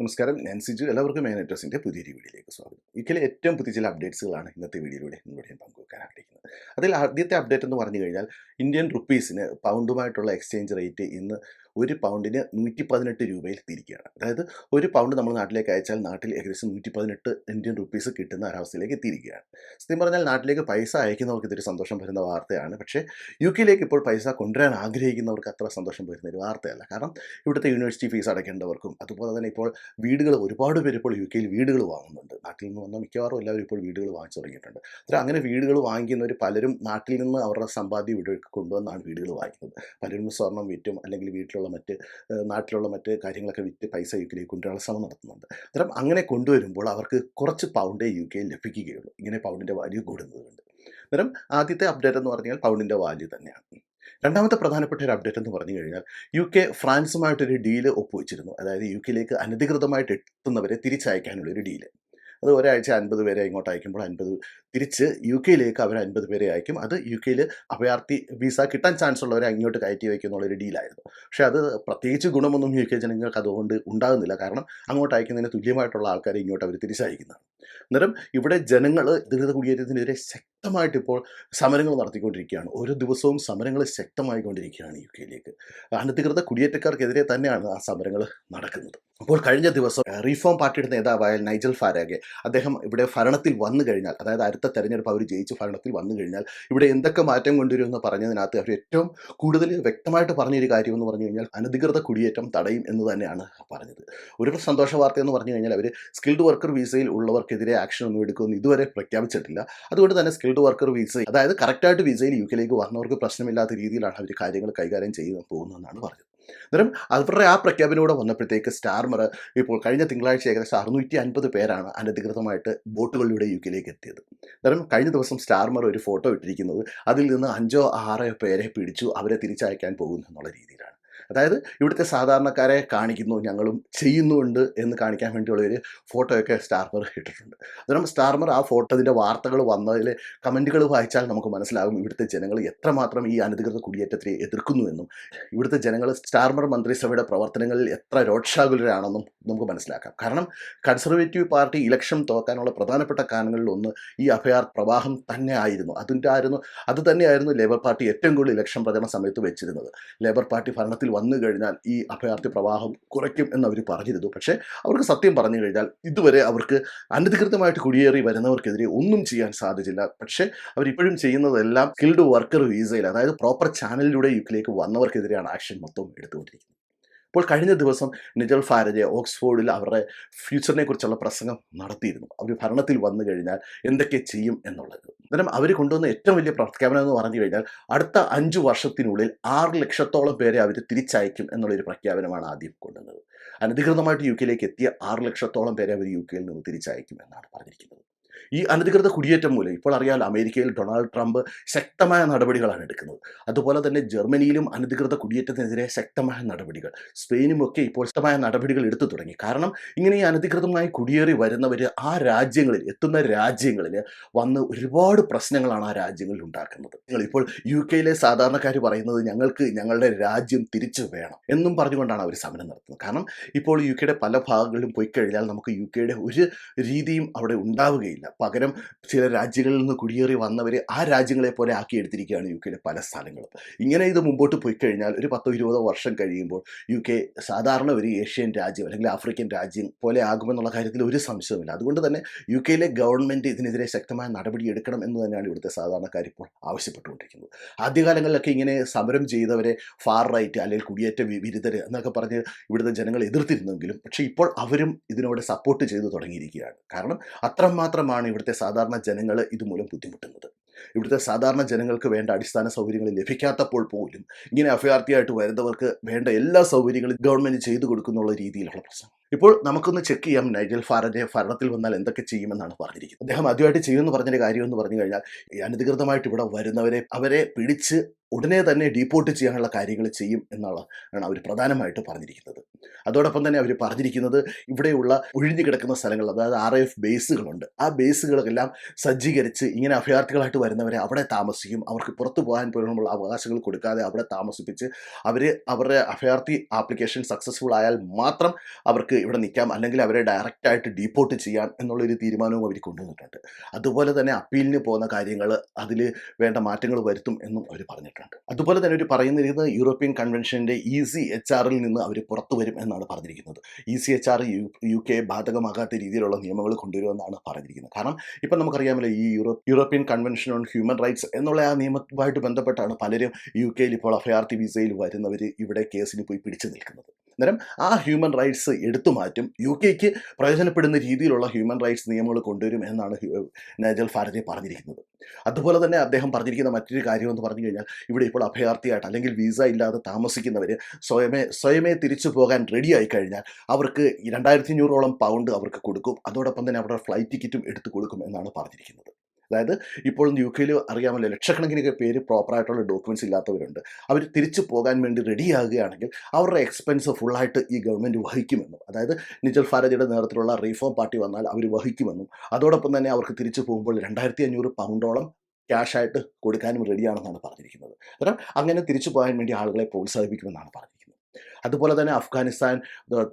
നമസ്കാരം. ഞാൻ സിജു എല്ലാവർക്കും മെയിൻ അഡ്രസ്സിന്റെ പുതിയൊരു വീഡിയോയിലേക്ക് സ്വാഗതം. ഇക്കലെ ഏറ്റവും പുതിയ ചില അപ്ഡേറ്റ്സുകളാണ് ഇന്നത്തെ വീഡിയോയിലൂടെ നിങ്ങളോട് ഞാൻ പങ്കുവെക്കാൻ ആഗ്രഹിക്കുന്നത്. അതിൽ ആദ്യത്തെ അപ്ഡേറ്റ് എന്ന് പറഞ്ഞു കഴിഞ്ഞാൽ ഇന്ത്യൻ റുപ്പീസിന് പൗണ്ടുമായിട്ടുള്ള എക്സ്ചേഞ്ച് റേറ്റ് ഇന്ന് ഒരു പൗണ്ടിന് നൂറ്റി പതിനെട്ട് രൂപയിൽ തിരിക്കുകയാണ് അതായത് ഒരു പൗണ്ട് നമ്മൾ നാട്ടിലേക്ക് അയച്ചാൽ നാട്ടിൽ ഏകദേശം നൂറ്റി പതിനെട്ട് ഇന്ത്യൻ റുപ്പീസ് കിട്ടുന്ന ഒരവസ്ഥയിലേക്ക് എത്തിയിരിക്കുകയാണ്. സത്യം പറഞ്ഞാൽ നാട്ടിലേക്ക് പൈസ അയക്കുന്നവർക്ക് ഇതൊരു സന്തോഷം വരുന്ന വാർത്തയാണ്. പക്ഷേ യു കെയിലേക്ക് ഇപ്പോൾ പൈസ കൊണ്ടുവരാൻ ആഗ്രഹിക്കുന്നവർക്ക് അത്ര സന്തോഷം വരുന്ന ഒരു വാർത്തയല്ല. കാരണം ഇവിടുത്തെ യൂണിവേഴ്സിറ്റി ഫീസ് അടയ്ക്കേണ്ടവർക്കും അതുപോലെ തന്നെ ഇപ്പോൾ വീടുകൾ ഒരുപാട് പേര് ഇപ്പോൾ യു കെയിൽ വീടുകൾ വാങ്ങുന്നുണ്ട്. നാട്ടിൽ നിന്ന് വന്ന മിക്കവാറും എല്ലാവരും ഇപ്പോൾ വീടുകൾ വാങ്ങിച്ചു തുടങ്ങിയിട്ടുണ്ട്. അത്ര അങ്ങനെ വീടുകൾ വാങ്ങിക്കുന്നവർ പലരും നാട്ടിൽ നിന്ന് അവരുടെ സമ്പാദ്യം ഇവിടെ കൊണ്ടുവന്നാണ് വീടുകൾ വാങ്ങിക്കുന്നത്. പലരും സ്വർണം വിറ്റും അല്ലെങ്കിൽ വീട്ടിലുള്ള മറ്റ് നാട്ടിലുള്ള മറ്റ് കാര്യങ്ങളൊക്കെ വിറ്റ് പൈസ യു കെയിലേക്ക് കൊണ്ടുവരാനുള്ള ശ്രമം നടത്തുന്നുണ്ട്. അത്തരം അങ്ങനെ കൊണ്ടുവരുമ്പോൾ അവർക്ക് കുറച്ച് പൗണ്ടേ യു കെയിൽ ലഭിക്കുകയുള്ളൂ. ഇങ്ങനെ പൗണ്ടിന്റെ വാല്യൂ കൂടുന്നതുകൊണ്ട്. അന്നേരം ആദ്യത്തെ അപ്ഡേറ്റ് എന്ന് പറഞ്ഞാൽ പൗണ്ടിന്റെ വാല്യൂ തന്നെയാണ്. രണ്ടാമത്തെ പ്രധാനപ്പെട്ട ഒരു അപ്ഡേറ്റ് എന്ന് പറഞ്ഞു കഴിഞ്ഞാൽ യു കെ ഫ്രാൻസുമായിട്ടൊരു ഡീൽ ഒപ്പുവെച്ചിരുന്നു. അതായത് യു കെയിലേക്ക് അനധികൃതമായിട്ട് എത്തുന്നവരെ തിരിച്ചയക്കാനുള്ള ഒരു ഡീൽ അത് ഒരാഴ്ച അൻപത് പേരെ ഇങ്ങോട്ട് അയക്കുമ്പോൾ അൻപത് തിരിച്ച് യു കെയിലേക്ക് അവർ അൻപത് പേരെ അയക്കും. അത് യു കെയിൽ അഭയാർത്ഥി വിസ കിട്ടാൻ ചാൻസ് ഉള്ളവരെ അങ്ങോട്ട് കയറ്റി വയ്ക്കും എന്നുള്ളൊരു ഡീലായിരുന്നു പക്ഷേ അത് പ്രത്യേകിച്ച് ഗുണമൊന്നും യു കെ ജനങ്ങൾക്ക് അതുകൊണ്ട് ഉണ്ടാകുന്നില്ല. കാരണം അങ്ങോട്ട് അയക്കുന്നതിന് തുല്യമായിട്ടുള്ള ആൾക്കാരെ ഇങ്ങോട്ട് അവർ തിരിച്ചയക്കുന്നതാണ്. അന്നേരം ഇവിടെ ജനങ്ങൾ ദുരിത കുടിയേറ്റത്തിനെതിരെ ശക്തമായിട്ട് ഇപ്പോൾ സമരങ്ങൾ നടത്തിക്കൊണ്ടിരിക്കുകയാണ്. ഓരോ ദിവസവും സമരങ്ങൾ ശക്തമായിക്കൊണ്ടിരിക്കുകയാണ് യു കെയിലേക്ക് അനധികൃത കുടിയേറ്റക്കാർക്കെതിരെ തന്നെയാണ് ആ സമരങ്ങൾ നടക്കുന്നത്. അപ്പോൾ കഴിഞ്ഞ ദിവസം റീഫോം പാർട്ടിയുടെ നേതാവായ നൈജൽ ഫാരാഗെ അദ്ദേഹം ഇവിടെ ഭരണത്തിൽ വന്നു കഴിഞ്ഞാൽ അതായത് തെരഞ്ഞെടുപ്പ് അവർ ജയിച്ച് ഭരണത്തിൽ വന്നു കഴിഞ്ഞാൽ ഇവിടെ എന്തൊക്കെ മാറ്റം കൊണ്ടുവരും എന്ന് പറഞ്ഞതിനകത്ത് അവർ ഏറ്റവും കൂടുതൽ വ്യക്തമായിട്ട് പറഞ്ഞൊരു കാര്യം എന്ന് പറഞ്ഞു കഴിഞ്ഞാൽ അനധികൃത കുടിയേറ്റം തടയും എന്ന് തന്നെയാണ് പറഞ്ഞത്. ഒരു സന്തോഷ വാർത്ത എന്ന് പറഞ്ഞു കഴിഞ്ഞാൽ അവർ സ്കിൽഡ് വർക്കർ വിസയിൽ ഉള്ളവർക്കെതിരെ ആക്ഷൻ ഒന്നും എടുക്കുമെന്ന് ഇതുവരെ പ്രഖ്യാപിച്ചിട്ടില്ല. അതുകൊണ്ട് തന്നെ സ്കിൽഡ് വർക്കർ വിസ അതായത് കറക്റ്റായിട്ട് വിസയിൽ യു കെയിലേക്ക് വന്നവർക്ക് പ്രശ്നമില്ലാത്ത രീതിയിലാണ് അവർ കാര്യങ്ങൾ കൈകാര്യം ചെയ്ത് പോകുന്നതെന്നാണ് പറഞ്ഞത്. അന്നേരം അവരുടെ ആ പ്രഖ്യാപനയോടെ വന്നപ്പോഴത്തേക്ക് സ്റ്റാർമർ ഇപ്പോൾ കഴിഞ്ഞ തിങ്കളാഴ്ച ഏകദേശം അറുന്നൂറ്റി അൻപത് പേരാണ് അനധികൃതമായിട്ട് ബോട്ടുകളിലൂടെ യു കെയിലേക്ക് എത്തിയത്. അന്നേരം കഴിഞ്ഞ ദിവസം സ്റ്റാർമർ ഒരു ഫോട്ടോ ഇട്ടിരിക്കുന്നത് അതിൽ നിന്ന് അഞ്ചോ ആറോ പേരെ പിടിച്ചു അവരെ തിരിച്ചയക്കാൻ പോകുന്നു എന്നുള്ള രീതിയിലാണ്. അതായത് ഇവിടുത്തെ സാധാരണക്കാരെ കാണിക്കുന്നു ഞങ്ങളും ചെയ്യുന്നുണ്ട് എന്ന് കാണിക്കാൻ വേണ്ടിയുള്ള ഒരു ഫോട്ടോയൊക്കെ സ്റ്റാർമർ ഇട്ടിട്ടുണ്ട്. അതുകൊണ്ട് സ്റ്റാർമർ ആ ഫോട്ടോതിന്റെ വാർത്തകൾ വന്നതിൽ കമന്റുകൾ വായിച്ചാൽ നമുക്ക് മനസ്സിലാകും ഇവിടുത്തെ ജനങ്ങൾ എത്രമാത്രം ഈ അനധികൃത കുടിയേറ്റത്തിനെ എതിർക്കുന്നു എന്നും. ഇവിടുത്തെ ജനങ്ങൾ സ്റ്റാർമർ മന്ത്രിസഭയുടെ പ്രവർത്തനങ്ങളിൽ എത്ര രോക്ഷാകുലരാണെന്നും നമുക്ക് മനസ്സിലാക്കാം. കാരണം കൺസർവേറ്റീവ് പാർട്ടി ഇലക്ഷൻ തോക്കാനുള്ള പ്രധാനപ്പെട്ട കാരണങ്ങളിൽ ഒന്ന് ഈ അഭയാർ പ്രവാഹം തന്നെ ആയിരുന്നു. അതിന്റെ ആയിരുന്നു അത് തന്നെയായിരുന്നു ലേബർ പാർട്ടി ഏറ്റവും കൂടുതൽ ഇലക്ഷൻ പ്രചരണ സമയത്ത് വെച്ചിരുന്നത്. ലേബർ പാർട്ടി ഭരണത്തിൽ വന്നു കഴിഞ്ഞാൽ ഈ അഭയാർത്ഥി പ്രവാഹം കുറയ്ക്കും എന്ന് അവർ പറഞ്ഞിരുന്നു. പക്ഷേ അവർക്ക് സത്യം പറഞ്ഞു കഴിഞ്ഞാൽ ഇതുവരെ അവർക്ക് അനധികൃതമായിട്ട് കുടിയേറി വരുന്നവർക്കെതിരെ ഒന്നും ചെയ്യാൻ സാധിച്ചില്ല. പക്ഷേ അവരിപ്പോഴും ചെയ്യുന്നതെല്ലാം സ്കിൽഡ് വർക്കർ വീസയിൽ അതായത് പ്രോപ്പർ ചാനലിലൂടെ യുക്കിലേക്ക് വന്നവർക്കെതിരെയാണ് ആക്ഷൻ മൊത്തം എടുത്തുകൊണ്ടിരിക്കുന്നത്. ഇപ്പോൾ കഴിഞ്ഞ ദിവസം നിജൽ ഫാരജെ ഓക്സ്ഫോർഡിൽ അവരുടെ ഫ്യൂച്ചറിനെ കുറിച്ചുള്ള പ്രസംഗം നടത്തിയിരുന്നു. അവർ ഭരണത്തിൽ വന്നു കഴിഞ്ഞാൽ എന്തൊക്കെ ചെയ്യും എന്നുള്ളത്. അന്നേരം അവർ കൊണ്ടുവന്ന ഏറ്റവും വലിയ പ്രഖ്യാപനം എന്ന് പറഞ്ഞു കഴിഞ്ഞാൽ അടുത്ത അഞ്ച് വർഷത്തിനുള്ളിൽ ആറ് ലക്ഷത്തോളം പേരെ അവർ തിരിച്ചയക്കും എന്നുള്ളൊരു പ്രഖ്യാപനമാണ് ആദ്യം കൊണ്ടുവന്നത്. അനധികൃതമായിട്ട് യു കെയിലേക്ക് എത്തിയ ആറ് ലക്ഷത്തോളം പേരെ അവർ യു കെയിൽ നിന്ന് തിരിച്ചയക്കും എന്നാണ് പറഞ്ഞിരിക്കുന്നത്. ഈ അനധികൃത കുടിയേറ്റം മൂലം ഇപ്പോൾ അറിയാമല്ലോ അമേരിക്കയിൽ ഡൊണാൾഡ് ട്രംപ് ശക്തമായ നടപടികളാണ് എടുക്കുന്നത്. അതുപോലെ തന്നെ ജർമ്മനിയിലും അനധികൃത കുടിയേറ്റത്തിനെതിരെ ശക്തമായ നടപടികൾ. സ്പെയിനും ഒക്കെ ഇപ്പോൾ ശക്തമായ നടപടികൾ എടുത്തു തുടങ്ങി. കാരണം ഇങ്ങനെ ഈ അനധികൃതമായി കുടിയേറി വരുന്നവർ ആ രാജ്യങ്ങളിൽ എത്തുന്ന രാജ്യങ്ങളിൽ വന്ന് ഒരുപാട് പ്രശ്നങ്ങളാണ് ആ രാജ്യങ്ങളിൽ ഉണ്ടാക്കുന്നത്. ഇപ്പോൾ യു കെയിലെ സാധാരണക്കാർ പറയുന്നത് ഞങ്ങൾക്ക് ഞങ്ങളുടെ രാജ്യം തിരിച്ചു വേണം എന്നും പറഞ്ഞുകൊണ്ടാണ് അവർ സമരം നടത്തുന്നത്. കാരണം ഇപ്പോൾ യു കെയുടെ പല ഭാഗങ്ങളിലും പോയി കഴിഞ്ഞാൽ നമുക്ക് യു കെയുടെ ഒരു രീതിയും അവിടെ ഉണ്ടാവുകയില്ല. പകരം ചില രാജ്യങ്ങളിൽ നിന്ന് കുടിയേറി വന്നവർ ആ രാജ്യങ്ങളെ പോലെ ആക്കിയെടുത്തിരിക്കുകയാണ് യു കെയുടെ പല സ്ഥലങ്ങളും. ഇങ്ങനെ ഇത് മുമ്പോട്ട് പോയി കഴിഞ്ഞാൽ ഒരു പത്തോ ഇരുപതോ വർഷം കഴിയുമ്പോൾ യു കെ സാധാരണ ഒരു ഏഷ്യൻ രാജ്യം അല്ലെങ്കിൽ ആഫ്രിക്കൻ രാജ്യം പോലെ ആകുമെന്നുള്ള കാര്യത്തിൽ ഒരു സംശയവുമില്ല. അതുകൊണ്ട് തന്നെ യു കെയിലെ ഗവൺമെന്റ് ഇതിനെതിരെ ശക്തമായ നടപടി എടുക്കണം എന്ന് തന്നെയാണ് ഇവിടുത്തെ സാധാരണക്കാർ ഇപ്പോൾ ആവശ്യപ്പെട്ടുകൊണ്ടിരിക്കുന്നത്. ആദ്യകാലങ്ങളിലൊക്കെ ഇങ്ങനെ സമരം ചെയ്തവരെ ഫാർ റൈറ്റ് അല്ലെങ്കിൽ കുടിയേറ്റ വിരുദ്ധർ എന്നൊക്കെ പറഞ്ഞ് ഇവിടുത്തെ ജനങ്ങൾ എതിർത്തിരുന്നെങ്കിലും പക്ഷേ ഇപ്പോൾ അവരും ഇതിനോട് സപ്പോർട്ട് ചെയ്തു തുടങ്ങിയിരിക്കുകയാണ്. കാരണം അത്രമാത്രമാണ് ഇവിടുത്തെ സാധാരണ ജനങ്ങൾ ഇതുമൂലം ബുദ്ധിമുട്ടുന്നത്. ഇവിടുത്തെ സാധാരണ ജനങ്ങൾക്ക് വേണ്ട അടിസ്ഥാന സൗകര്യങ്ങൾ ലഭിക്കാത്തപ്പോൾ പോലും ഇങ്ങനെ അഭയാർത്ഥിയായിട്ട് വരുന്നവർക്ക് വേണ്ട എല്ലാ സൗകര്യങ്ങളും ഗവൺമെന്റ് ചെയ്തു കൊടുക്കുന്നുള്ള രീതിയിലുള്ള പ്രശ്നം. ഇപ്പോൾ നമുക്കൊന്ന് ചെക്ക് ചെയ്യാം. നൈജൽ ഫാരജെ ഭരണത്തിൽ വന്നാൽ എന്തൊക്കെ ചെയ്യുമെന്നാണ് പറഞ്ഞിരിക്കുന്നത്. അദ്ദേഹം ആദ്യമായിട്ട് ചെയ്യുമെന്ന് പറഞ്ഞൊരു കാര്യം എന്ന് പറഞ്ഞു കഴിഞ്ഞാൽ അനധികൃതമായിട്ട് ഇവിടെ വരുന്നവരെ അവരെ പിടിച്ച് ഉടനെ തന്നെ ഡീപ്പോർട്ട് ചെയ്യാനുള്ള കാര്യങ്ങൾ ചെയ്യും എന്നുള്ളതാണ് അവർ പ്രധാനമായിട്ട് പറഞ്ഞിരിക്കുന്നത്. അതോടൊപ്പം തന്നെ അവർ പറഞ്ഞിരിക്കുന്നത് ഇവിടെയുള്ള ഒഴിഞ്ഞു കിടക്കുന്ന സ്ഥലങ്ങൾ അതായത് ആർ എഫ് ബേസുകളുണ്ട്. ആ ബേസുകളെല്ലാം സജ്ജീകരിച്ച് ഇങ്ങനെ അഭയാർത്ഥികളായിട്ട് വരുന്നവരെ അവിടെ താമസിക്കും. അവർക്ക് പുറത്തു പോകാൻ പോലുള്ള അവകാശങ്ങൾ കൊടുക്കാതെ അവിടെ താമസിപ്പിച്ച് അവർ അവരുടെ അഭയാർത്ഥി ആപ്ലിക്കേഷൻ സക്സസ്ഫുൾ ആയാൽ മാത്രം അവർക്ക് ഇവിടെ നിൽക്കാം അല്ലെങ്കിൽ അവരെ ഡയറക്റ്റായിട്ട് ഡീപ്പോർട്ട് ചെയ്യാം എന്നുള്ളൊരു തീരുമാനവും അവർ കൊണ്ടുവന്നിട്ടുണ്ട്. അതുപോലെ തന്നെ അപ്പീലിന് പോകുന്ന കാര്യങ്ങൾ അതിൽ വേണ്ട മാറ്റങ്ങൾ വരുത്തും എന്നും അവർ പറഞ്ഞിട്ടുണ്ട്. അതുപോലെ തന്നെ ഒരു പറയുന്നിരിക്കുന്നത് യൂറോപ്യൻ കൺവെൻഷന്റെ ഇ സി എച്ച് ആറിൽ നിന്ന് അവർ പുറത്തു വരും എന്നാണ് പറഞ്ഞിരിക്കുന്നത്. E C H R U U K ബാധകമാകാത്ത രീതിയിലുള്ള നിയമങ്ങൾ കൊണ്ടുവരുമെന്നാണ് പറഞ്ഞിരിക്കുന്നത്. കാരണം ഇപ്പം നമുക്കറിയാമല്ലോ ഈ Europe European convention on human rights എന്നുള്ള ആ നിയമവുമായിട്ട് ബന്ധപ്പെട്ടാണ് പലരും യു കെയിൽ ഇപ്പോൾ അഭയാർത്ഥി വിസയിൽ വരുന്നവർ ഇവിടെ കേസിന് പോയി പിടിച്ചു നിൽക്കുന്നത്. അന്നേരം ആ ഹ്യൂമൻ റൈറ്റ്സ് എടുത്തു മാറ്റും. യു കെക്ക് പ്രയോജനപ്പെടുന്ന രീതിയിലുള്ള ഹ്യൂമൻ റൈറ്റ്സ് നിയമങ്ങൾ കൊണ്ടുവരും എന്നാണ് നജൽ ഫാരജെ പറഞ്ഞിരിക്കുന്നത്. അതുപോലെ തന്നെ അദ്ദേഹം പറഞ്ഞിരിക്കുന്ന മറ്റൊരു കാര്യം എന്ന് പറഞ്ഞു കഴിഞ്ഞാൽ ഇവിടെ ഇപ്പോൾ അഭയാർത്ഥിയായിട്ട് അല്ലെങ്കിൽ വിസ ഇല്ലാതെ താമസിക്കുന്നവർ സ്വയമേ സ്വയമേ തിരിച്ചു പോകാൻ റെഡി ആയി കഴിഞ്ഞാൽ അവർക്ക് രണ്ടായിരത്തി അഞ്ഞൂറോളം പൗണ്ട് അവർക്ക് കൊടുക്കും. അതോടൊപ്പം തന്നെ അവരുടെ ഫ്ലൈറ്റ് ടിക്കറ്റും എടുത്തു കൊടുക്കും എന്നാണ് പറഞ്ഞിരിക്കുന്നത്. അതായത് ഇപ്പോൾ യു കെയിൽ അറിയാമല്ലോ ലക്ഷക്കണക്കിന് പേര് പ്രോപ്പറായിട്ടുള്ള ഡോക്യുമെന്റ്സ് ഇല്ലാത്തവരുണ്ട്. അവർ തിരിച്ചു പോകാൻ വേണ്ടി റെഡിയാകുകയാണെങ്കിൽ അവരുടെ എക്സ്പെൻസ് ഫുള്ളായിട്ട് ഈ ഗവൺമെന്റ് വഹിക്കുമെന്നും അതായത് നിജൽ ഫാരജയുടെ നേതൃത്വത്തിലുള്ള റീഫോം പാർട്ടി വന്നാൽ അവർ വഹിക്കുമെന്നും അതോടൊപ്പം തന്നെ അവർക്ക് തിരിച്ചു പോകുമ്പോൾ രണ്ടായിരത്തി അഞ്ഞൂറ് പൗണ്ടോളം ക്യാഷായിട്ട് കൊടുക്കാനും റെഡിയാണെന്നാണ് പറഞ്ഞിരിക്കുന്നത്. കാരണം അങ്ങനെ തിരിച്ചു പോകാൻ വേണ്ടി ആളുകളെ പ്രോത്സാഹിപ്പിക്കുമെന്നാണ് പറഞ്ഞിരിക്കുന്നത്. അതുപോലെ തന്നെ അഫ്ഗാനിസ്ഥാൻ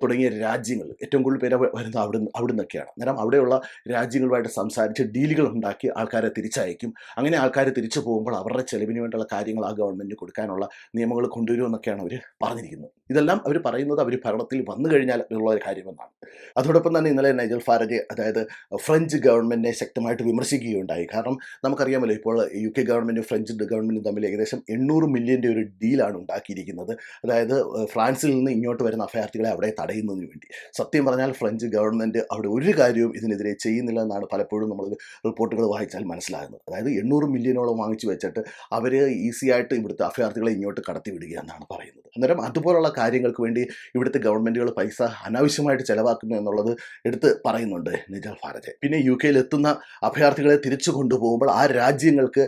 തുടങ്ങിയ രാജ്യങ്ങൾ ഏറ്റവും കൂടുതൽ പേര് വരുന്നത് അവിടെ അവിടെ നിന്നൊക്കെയാണ് അന്നേരം അവിടെയുള്ള രാജ്യങ്ങളുമായിട്ട് സംസാരിച്ച് ഡീലുകൾ ഉണ്ടാക്കി ആൾക്കാരെ തിരിച്ചയക്കും. അങ്ങനെ ആൾക്കാർ തിരിച്ചു പോകുമ്പോൾ അവരുടെ ചെലവിന് വേണ്ടിയുള്ള കാര്യങ്ങൾ ആ ഗവൺമെന്റ് കൊടുക്കാനുള്ള നിയമങ്ങൾ കൊണ്ടുവരുമെന്നൊക്കെയാണ് അവർ പറഞ്ഞിരിക്കുന്നത്. ഇതെല്ലാം അവർ പറയുന്നത് അവർ ഭരണത്തിൽ വന്നു കഴിഞ്ഞാൽ ഉള്ള ഒരു കാര്യമെന്നാണ്. അതോടൊപ്പം തന്നെ ഇന്നലെ നൈജൽ ഫാരജ് അതായത് ഫ്രഞ്ച് ഗവൺമെന്റിനെ ശക്തമായിട്ട് വിമർശിക്കുകയുണ്ടായി. കാരണം നമുക്കറിയാമല്ലോ ഇപ്പോൾ യു കെ ഗവൺമെന്റും ഫ്രഞ്ച് ഗവൺമെന്റും തമ്മിൽ ഏകദേശം എണ്ണൂറ് മില്യന്റെ ഒരു ഡീലാണ് ഉണ്ടാക്കിയിരിക്കുന്നത്. അതായത് ഫ്രാൻസിൽ നിന്ന് ഇങ്ങോട്ട് വരുന്ന അഭയാർത്ഥികളെ അവിടെ തടയുന്നതിന് വേണ്ടി. സത്യം പറഞ്ഞാൽ ഫ്രഞ്ച് ഗവൺമെന്റ് അവിടെ ഒരു കാര്യവും ഇതിനെതിരെ ചെയ്യുന്നില്ല എന്നാണ് പലപ്പോഴും നമ്മൾ റിപ്പോർട്ടുകൾ വായിച്ചാൽ മനസ്സിലാകുന്നത്. അതായത് എണ്ണൂറ് മില്യനോളം വാങ്ങിച്ചു വെച്ചിട്ട് അവർ ഈസിയായിട്ട് ഇവിടുത്തെ അഭയാർത്ഥികളെ ഇങ്ങോട്ട് കടത്തി വിടുക എന്നാണ് പറയുന്നത്. അന്നേരം അതുപോലുള്ള കാര്യങ്ങൾക്ക് വേണ്ടി ഇവിടുത്തെ ഗവൺമെന്റുകൾ പൈസ അനാവശ്യമായിട്ട് ചിലവാക്കുന്നു എന്നുള്ളത് എടുത്ത് പറയുന്നുണ്ട് നിജാൽ ഫാരജെ പിന്നെ യു കെയിൽ എത്തുന്ന അഭയാർത്ഥികളെ തിരിച്ചു കൊണ്ടുപോകുമ്പോൾ ആ രാജ്യങ്ങൾക്ക്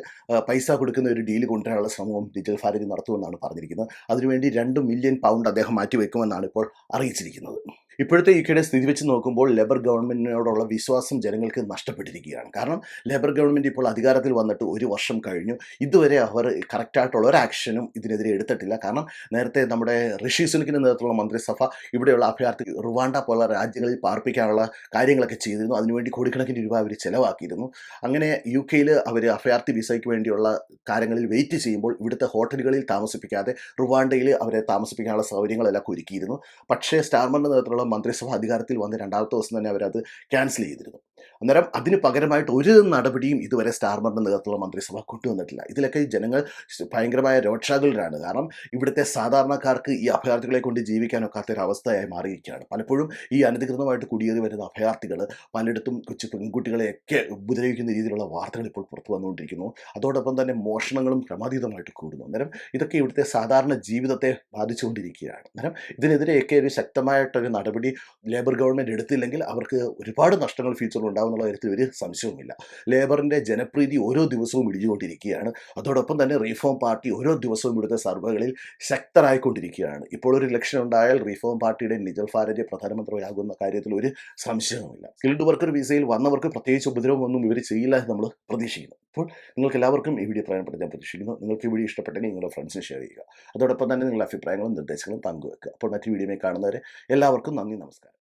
പൈസ കൊടുക്കുന്ന ഒരു ഡീൽ കൊണ്ടുവരാനുള്ള ശ്രമവും നിജൽ ഫാരജ് നടത്തുമെന്നാണ് പറഞ്ഞിരിക്കുന്നത്. അതിനുവേണ്ടി രണ്ട് മില്യൺ പൗണ്ട് അദ്ദേഹം മാറ്റിവെക്കുമെന്നാണ് ഇപ്പോൾ അറിയിച്ചിരിക്കുന്നത്. ഇപ്പോഴത്തെ ഈ കെയുടെ സ്ഥിതി വെച്ച് നോക്കുമ്പോൾ ലേബർ ഗവൺമെന്റിനോടുള്ള വിശ്വാസം ജനങ്ങൾക്ക് നഷ്ടപ്പെട്ടിരിക്കുകയാണ്. കാരണം ലേബർ ഗവൺമെന്റ് ഇപ്പോൾ അധികാരത്തിൽ വന്നിട്ട് ഒരു വർഷം കഴിഞ്ഞു. ഇതുവരെ അവർ കറക്റ്റായിട്ടുള്ള ഒരു ആക്ഷനും ഇതിനെതിരെ എടുത്തിട്ടില്ല. കാരണം നേരത്തെ നമ്മുടെ ഋഷി സുനക്കിന്റെ നേതൃത്വമുള്ള മന്ത്രിസഭ ഇവിടെയുള്ള അഭയാർത്ഥി റുവാണ്ട പോലുള്ള രാജ്യങ്ങളിൽ പാർപ്പിക്കാനുള്ള കാര്യങ്ങളൊക്കെ ചെയ്തിരുന്നു. അതിനുവേണ്ടി കോടിക്കണക്കിന് രൂപ അവർ ചിലവാക്കിയിരുന്നു. അങ്ങനെ യു കെയിൽ അവർ അഭയാർത്ഥി വിസയ്ക്ക് വേണ്ടിയുള്ള കാര്യങ്ങളിൽ വെയിറ്റ് ചെയ്യുമ്പോൾ ഇവിടുത്തെ ഹോട്ടലുകളിൽ താമസിപ്പിക്കാതെ റുവാണ്ടയിൽ അവരെ താമസിപ്പിക്കാനുള്ള സൗകര്യങ്ങളെല്ലാം ഒരുക്കിയിരുന്നു. പക്ഷേ സ്റ്റാർമറിന്റെ നേതൃത്വമുള്ള മന്ത്രിസഭ അധികാരത്തിൽ വന്ന രണ്ടാമത്തെ ദിവസം തന്നെ അവരത് ക്യാൻസൽ ചെയ്തിരുന്നു. അന്നേരം അതിന് പകരമായിട്ട് ഒരു നടപടിയും ഇതുവരെ സ്റ്റാർമറിന്റെ നേതൃത്വമുള്ള മന്ത്രിസഭ കൊണ്ടുവന്നിട്ടില്ല ഇതിലൊക്കെ ജനങ്ങൾ ഭയങ്കരമായ രോക്ഷാകുലരാണ്. കാരണം ഇവിടുത്തെ സാധാരണക്കാർക്ക് ഈ അഭയാർത്ഥികളെ കൊണ്ട് ജീവിക്കാനൊക്കാത്ത ഒരു അവസ്ഥയായി മാറിയിരിക്കുകയാണ്. പലപ്പോഴും ഈ അനധികൃതമായിട്ട് കുടിയേറി വരുന്ന അഭയാർത്ഥികൾ പലയിടത്തും കൊച്ചു പെൺകുട്ടികളെയൊക്കെ ഉപദ്രവിക്കുന്ന രീതിയിലുള്ള വാർത്തകൾ ഇപ്പോൾ പുറത്തു വന്നുകൊണ്ടിരിക്കുന്നു. അതോടൊപ്പം തന്നെ മോഷണങ്ങളും ക്രമാതീതമായിട്ട് കൂടുന്നു. അന്നേരം ഇതൊക്കെ ഇവിടുത്തെ സാധാരണ ജീവിതത്തെ ബാധിച്ചുകൊണ്ടിരിക്കുകയാണ്. അന്നേരം ഇതിനെതിരെയൊക്കെ ഒരു ശക്തമായിട്ടൊരു നടപടി ലേബർ ഗവൺമെന്റ് എടുത്തില്ലെങ്കിൽ അവർക്ക് ഒരുപാട് നഷ്ടങ്ങൾ ഫ്യൂച്ചറിൽ ഉണ്ടാകും എന്നുള്ള കാര്യത്തിൽ ഒരു സംശയവുമില്ല. ലേബറിന്റെ ജനപ്രീതി ഓരോ ദിവസവും ഇടിഞ്ഞുകൊണ്ടിരിക്കുകയാണ്. അതോടൊപ്പം തന്നെ റീഫോം പാർട്ടി ഓരോ ദിവസവും ഇവിടുത്തെ സർവേകളിൽ ശക്തരായിക്കൊണ്ടിരിക്കുകയാണ്. ഇപ്പോൾ ഒരു ഇലക്ഷൻ ഉണ്ടായാൽ റീഫോം പാർട്ടിയുടെ നിജൽ ഫാരജെ പ്രധാനമന്ത്രിയാകുന്ന കാര്യത്തിൽ ഒരു സംശയവുമില്ല. സ്കിൽഡ് വർക്കർ വിസയിൽ വന്നവർക്ക് പ്രത്യേകിച്ച് ഉപദ്രവമൊന്നും ഇവർ ചെയ്യില്ല എന്ന് നമ്മൾ പ്രതീക്ഷിക്കുന്നു. അപ്പോൾ നിങ്ങൾക്ക് എല്ലാവർക്കും ഈ വീഡിയോ പ്രയോജനപ്പെടുത്തി ഞാൻ പ്രതീക്ഷിക്കുന്നു. നിങ്ങൾക്ക് ഈ വീഡിയോ ഇഷ്ടപ്പെട്ടെങ്കിൽ നിങ്ങളുടെ ഫ്രണ്ട്സിന് ഷെയർ ചെയ്യുക. അതോടൊപ്പം തന്നെ നിങ്ങളുടെ അഭിപ്രായങ്ങളും നിർദ്ദേശങ്ങളും പങ്കുവെക്കുക. അപ്പോൾ മറ്റു വീഡിയോയിൽ കാണുന്നവരെ എല്ലാവർക്കും നന്ദി നമസ്കാരം.